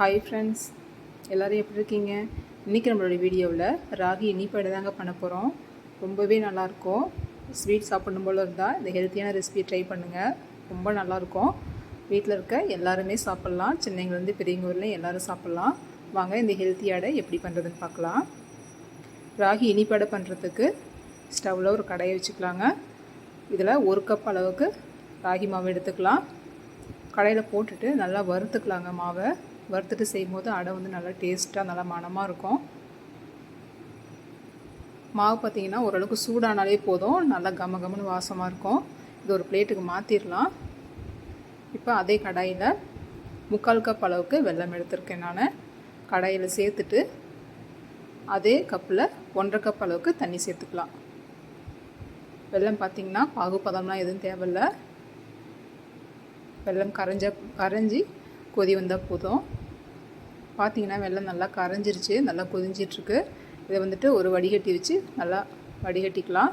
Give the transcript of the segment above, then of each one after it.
Hi friends எல்லோரும் எப்படி இருக்கீங்க? இன்றைக்கி நம்மளோட வீடியோவில் ராகி இனிப்பாடு தாங்க பண்ண போகிறோம் ரொம்பவே நல்லாயிருக்கும் ஸ்வீட் சாப்பிடணும் போல் இருந்தால் இந்த ஹெல்த்தியான ரெசிபியை ட்ரை பண்ணுங்கள் ரொம்ப நல்லாயிருக்கும் வீட்டில் இருக்க எல்லாருமே சாப்பிட்லாம். சின்னங்கலேருந்து பெரியவங்க வரலையும் எல்லோரும் சாப்பிட்லாம். வாங்க இந்த ஹெல்த்தியாடை எப்படி பண்ணுறதுன்னு பார்க்கலாம். ராகி இனிப்பாடை பண்ணுறதுக்கு ஸ்டவ்வில் ஒரு கடையை வச்சுக்கலாங்க. இதில் ஒரு கப் அளவுக்கு ராகி மாவு எடுத்துக்கலாம். கடையில் போட்டுட்டு நல்லா வறுத்துக்கலாங்க மாவை. வறுத்துட்டு செய்யும் போது அடை வந்து நல்லா டேஸ்ட்டாக நல்லா மணமாக இருக்கும். மாவு பார்த்திங்கன்னா ஓரளவுக்கு சூடானாலே போதும். நல்லா கம கமன்னு வாசமாக இருக்கும். இது ஒரு பிளேட்டுக்கு மாற்றிடலாம் இப்போ அதே கடாயில் முக்கால் கப் அளவுக்கு வெல்லம் எடுத்திருக்கேன் நான். கடாயில் சேர்த்துட்டு அதே கப்பில் ஒன்றரை கப் அளவுக்கு தண்ணி சேர்த்துக்கலாம். வெல்லம் பார்த்திங்கன்னா பாகுபதம்லாம் எதுவும் தேவையில்லை. வெல்லம் கரைஞ்ச கரைஞ்சி கொதி வந்தால் போதும். பார்த்திங்கன்னா வெள்ளம் நல்லா கரைஞ்சிருச்சு நல்லா கொதிஞ்சிட்ருக்கு. இதை வந்துட்டு ஒரு வடிகட்டி வச்சு நல்லா வடிகட்டிக்கலாம்.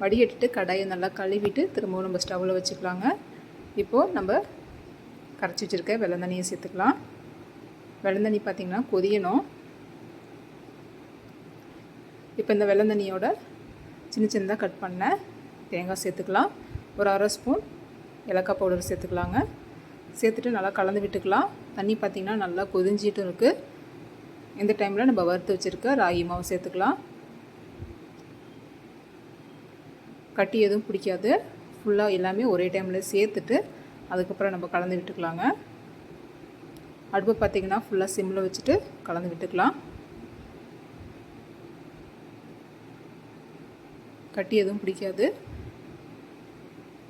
வடிகட்டிட்டு கடாயை நல்லா கழுவிட்டு திரும்பவும் நம்ம ஸ்டவ்வில் வச்சுக்கலாங்க. இப்போது நம்ம கரைச்சி வச்சுருக்க வெள்ளந்தண்ணியை சேர்த்துக்கலாம். வெள்ளம் தண்ணி பார்த்திங்கன்னா கொதியணும். இப்போ இந்த வெள்ளம் தண்ணியோட சின்ன சின்னதாக கட் பண்ண தேங்காய் சேர்த்துக்கலாம். ஒரு அரை ஸ்பூன் ஏலக்காய் பவுடர் சேர்த்துக்கலாங்க. சேர்த்துட்டு நல்லா கலந்து விட்டுக்கலாம். தண்ணி பார்த்திங்கன்னா நல்லா கொதிஞ்சிட்டு இருக்குது இந்த டைமில் நம்ம வறுத்து வச்சுருக்க ராகி மாவு சேர்த்துக்கலாம். கட்டி எதுவும் பிடிக்காது. ஃபுல்லாக எல்லாமே ஒரே டைமில் சேர்த்துட்டு அதுக்கப்புறம் நம்ம கலந்து விட்டுக்கலாங்க. அடுப்பு பார்த்திங்கன்னா ஃபுல்லாக சிம்மில் வச்சுட்டு கலந்து விட்டுக்கலாம். கட்டி எதுவும் பிடிக்காது.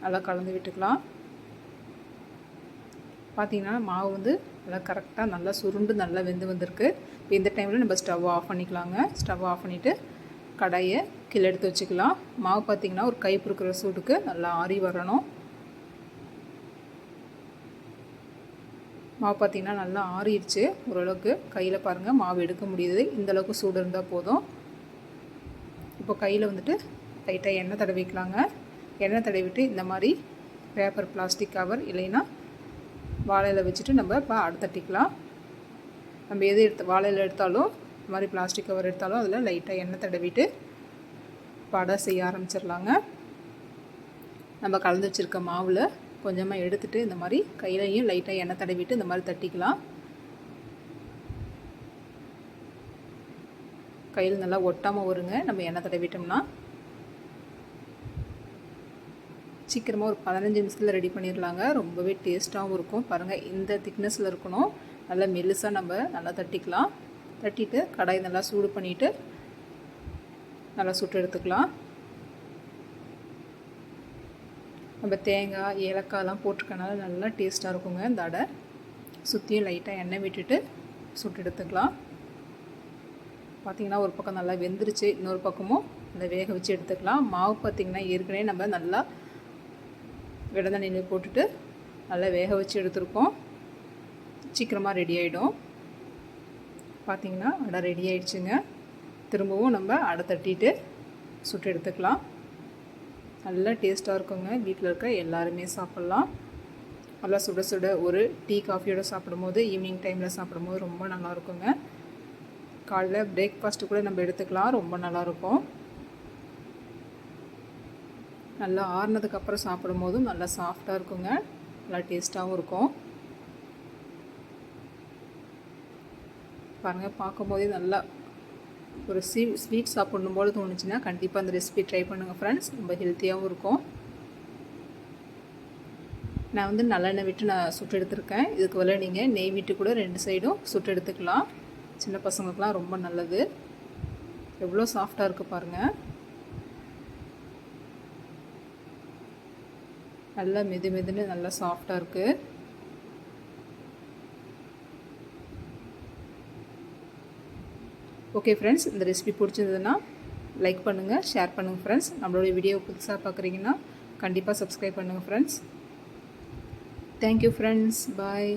நல்லா கலந்து விட்டுக்கலாம். பார்த்திங்கன்னா மாவு வந்து நல்லா கரெக்டாக நல்லா சுருண்டு நல்லா வெந்து வந்திருக்கு. இப்போ இந்த டைமில் நம்ம ஸ்டவ் ஆஃப் பண்ணிக்கலாங்க. ஸ்டவ் ஆஃப் பண்ணிவிட்டு கடாயை கீழே எடுத்து வச்சுக்கலாம். மாவு பார்த்திங்கன்னா ஒரு கை பொறுக்கிற சூட்டுக்கு நல்லா ஆறி வரணும். மாவு பார்த்திங்கன்னா நல்லா ஆறிடுச்சு. ஓரளவுக்கு கையில் பாருங்கள் மாவு எடுக்க முடியுது. இந்தளவுக்கு சூடு இருந்தால் போதும். இப்போ கையில் வந்துட்டு லைட்டாக எண்ணெய் தடவிக்கலாங்க. எண்ணெய் தடவிட்டு இந்த மாதிரி பேப்பர் பிளாஸ்டிக் கவர் இல்லைன்னா வாழையில் வச்சுட்டு நம்ம இப்போ அடுத்தட்டிக்கலாம் நம்ம எது எடுத்து வாழையில் எடுத்தாலும் இந்த மாதிரி பிளாஸ்டிக் கவர் எடுத்தாலும் அதில் லைட்டாக எண்ணெய் தடவிட்டு படை செய்ய ஆரம்பிச்சிடலாங்க. நம்ம கலந்து வச்சுருக்க மாவில் கொஞ்சமாக எடுத்துகிட்டு இந்த மாதிரி கையிலையும் லைட்டாக எண்ணெய் தடவிட்டு இந்த மாதிரி தட்டிக்கலாம். கையில் நல்லா ஒட்டாமல் வருங்க. நம்ம எண்ணெய் தடவிட்டோம்னா சீக்கிரமாக ஒரு பதினஞ்சு நிமிஷத்தில் ரெடி பண்ணிடலாங்க. ரொம்பவே டேஸ்ட்டாகவும் இருக்கும். பாருங்கள் இந்த திக்னஸில் இருக்கணும். நல்லா மெல்லுசாக நம்ம நல்லா தட்டிக்கலாம். தட்டிட்டு கடாய் நல்லா சூடு பண்ணிவிட்டு நல்லா சுட்டு எடுத்துக்கலாம். நம்ம தேங்காய் ஏலக்காய்லாம் போட்டிருக்கனால நல்லா டேஸ்ட்டாக இருக்குங்க இந்த அடை. சுற்றியும் லைட்டாக எண்ணெய் விட்டுட்டு சுட்டு எடுத்துக்கலாம். பார்த்திங்கன்னா ஒரு பக்கம் நல்லா வெந்துருச்சு இன்னொரு பக்கமும் அந்த வேக வச்சு எடுத்துக்கலாம். மாவு பார்த்திங்கன்னா ஏற்கனவே நம்ம நல்லா விடந்தண்ணியில் போட்டுட்டு நல்லா வேக வச்சு எடுத்துருக்கோம். சீக்கிரமாக ரெடி ஆகிடும் பார்த்திங்கன்னா அடை ரெடி ஆகிடுச்சுங்க திரும்பவும் நம்ம அடை தட்டிட்டு சுட்டு எடுத்துக்கலாம். நல்லா டேஸ்ட்டாக இருக்குங்க. வீட்டில் இருக்க எல்லாருமே சாப்பிட்லாம். நல்லா சுட சுட ஒரு டீ காஃபியோடு சாப்பிடும்போது ஈவினிங் டைமில் சாப்பிடும்போது ரொம்ப நல்லாயிருக்குங்க காலைல பிரேக்ஃபாஸ்ட்டு கூட நம்ம எடுத்துக்கலாம். ரொம்ப நல்லாயிருக்கும் நல்லா ஆறுனதுக்கப்புறம் சாப்பிடும் போதும் நல்லா சாஃப்டாக இருக்குங்க. நல்லா டேஸ்ட்டாகவும் இருக்கும். பாருங்கள் பார்க்கும்போதே நல்லா ஒரு ஸ்வீ ஸ்வீட் சாப்பிடணும் போல தோணுச்சுன்னா கண்டிப்பாக அந்த ரெசிபி ட்ரை பண்ணுங்கள் ஃப்ரெண்ட்ஸ் ரொம்ப ஹெல்த்தியாகவும் இருக்கும். நான் வந்து நல்லெண்ணெய் விட்டு நான் சுட்டு எடுத்திருக்கேன். இதுக்கு பதில் நீங்கள் நெய் விட்டு கூட ரெண்டு சைடும் சுட்டு எடுத்துக்கலாம். சின்ன பசங்களுக்கெலாம் ரொம்ப நல்லது. எவ்வளோ சாஃப்டாக இருக்குது பாருங்கள் நல்லா மெது மெதுன்னு நல்லா சாஃப்டாக இருக்குது ஓகே ஃப்ரெண்ட்ஸ் இந்த ரெசிபி பிடிச்சிருந்ததுன்னா லைக் பண்ணுங்கள் ஷேர் பண்ணுங்கள் ஃப்ரெண்ட்ஸ் நம்மளுடைய வீடியோ புதுசாக பார்க்குறீங்கன்னா கண்டிப்பாக சப்ஸ்கிரைப் பண்ணுங்கள் ஃப்ரெண்ட்ஸ் தேங்க்யூ ஃப்ரெண்ட்ஸ் பாய்